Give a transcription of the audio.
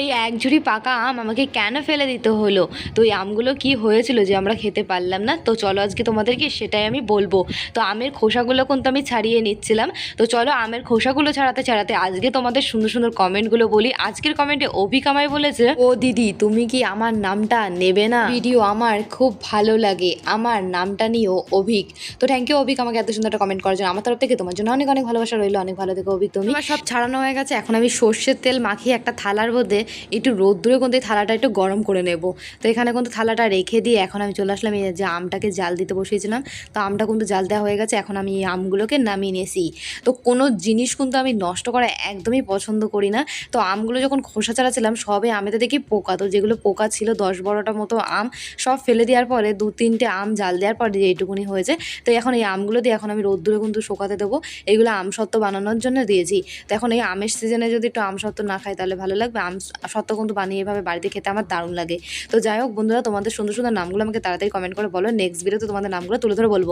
এই এক ঝুড়ি পাকা আম আমাকে কেন ফেলে দিতে হলো? তো এই আমগুলো কি হয়েছিল যে আমরা খেতে পারলাম না? তো চলো আজকে তোমাদেরকে সেটাই আমি বলব। তো আমের খোসাগুলো কিন্তু আমি ছাড়িয়ে নিচ্ছিলাম। তো চলো আমের খোসাগুলো ছাড়াতে ছাড়াতে আজকে তোমাদের সুন্দর সুন্দর কমেন্টগুলো বলি। আজকের কমেন্টে অভিক আমায় বলেছে, ও দিদি, তুমি কি আমার নামটা নেবে না? ভিডিও আমার খুব ভালো লাগে। আমার নামটা নিও অভিক। তো থ্যাংক ইউ অভিক আমাকে এত সুন্দর একটা কমেন্ট করার জন্য। আমার তরফ থেকে তোমার জন্য অনেক অনেক ভালোবাসা রইল। অনেক ভালো থেকো অভিক তুমি। সব ছাড়ানো হয়ে গেছে। এখন আমি সর্ষের তেল মাখিয়ে একটা থালার মধ্যে একটু রোদ্দুরে কিন্তু থালাটা একটু গরম করে নেব। তো এখানে কিন্তু থালাটা রেখে দিয়ে এখন আমি চলে আসলাম এই যে আমটাকে জাল দিতে বসিয়েছিলাম। তো আমটা কিন্তু জাল দেওয়া হয়ে গেছে, এখন আমি এই আমগুলোকে নামিয়ে নিয়েছি। তো কোনো জিনিস কিন্তু আমি নষ্ট করা একদমই পছন্দ করি না। তো আমগুলো যখন খোসা ছাড়াছিলাম, সবে আমেতে দেখি পোকা, তো যেগুলো পোকা ছিল, দশ বারোটা মতো আম, সব ফেলে দেওয়ার পরে দু তিনটে আম জাল দেওয়ার পরে এইটুকুনি হয়েছে। তো এখন এই আমগুলো দিয়ে এখন আমি রোদ্দুরে কিন্তু শোকাতে দেবো। এগুলো আম সত্ত্ব বানানোর জন্য দিয়েছি। তো এখন এই আমের সিজনে যদি একটু আম সত্ত্ব না খাই তাহলে ভালো লাগবে। আম সত্ত্ব কিন্তু বানিয়ে এভাবে বাড়িতে খেতে আমার দারুণ লাগে। তো যাই হোক বন্ধুরা, তোমাদের সুন্দর সুন্দর নামগুলো আমাকে তাড়াতাড়ি কমেন্ট করে বলো। নেক্সট ভিডিওতে তোমাদের নামগুলো তুলে ধরে বলব।